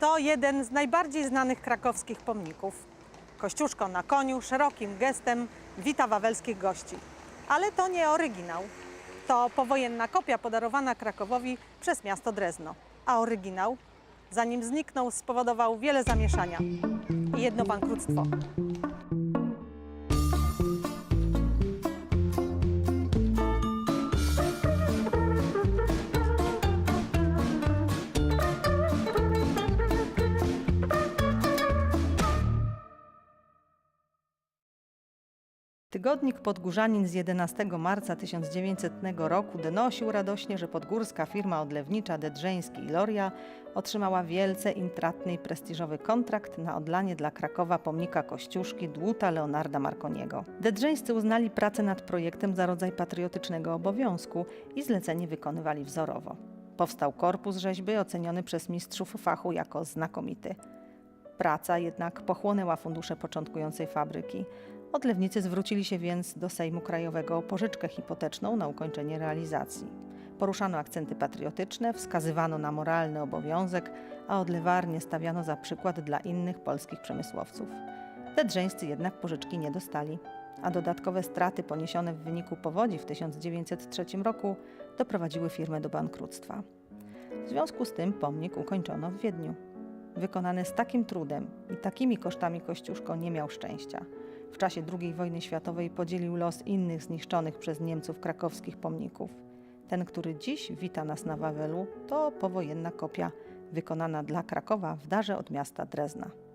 To jeden z najbardziej znanych krakowskich pomników. Kościuszko na koniu szerokim gestem wita wawelskich gości. Ale to nie oryginał. To powojenna kopia podarowana Krakowowi przez miasto Drezno. A oryginał, zanim zniknął, spowodował wiele zamieszania i jedno bankructwo. Tygodnik Podgórzanin z 11 marca 1900 roku donosił radośnie, że podgórska firma odlewnicza Dedrzeński i Loria otrzymała wielce intratny i prestiżowy kontrakt na odlanie dla Krakowa pomnika Kościuszki dłuta Leonarda Marconiego. Dedrzeńscy uznali pracę nad projektem za rodzaj patriotycznego obowiązku i zlecenie wykonywali wzorowo. Powstał korpus rzeźby oceniony przez mistrzów fachu jako znakomity. Praca jednak pochłonęła fundusze początkującej fabryki. Odlewnicy zwrócili się więc do Sejmu Krajowego o pożyczkę hipoteczną na ukończenie realizacji. Poruszano akcenty patriotyczne, wskazywano na moralny obowiązek, a odlewarnie stawiano za przykład dla innych polskich przemysłowców. Dedrzeńscy jednak pożyczki nie dostali, a dodatkowe straty poniesione w wyniku powodzi w 1903 roku doprowadziły firmę do bankructwa. W związku z tym pomnik ukończono w Wiedniu. Wykonany z takim trudem i takimi kosztami Kościuszko nie miał szczęścia. W czasie II wojny światowej podzielił los innych zniszczonych przez Niemców krakowskich pomników. Ten, który dziś wita nas na Wawelu, to powojenna kopia wykonana dla Krakowa w darze od miasta Drezna.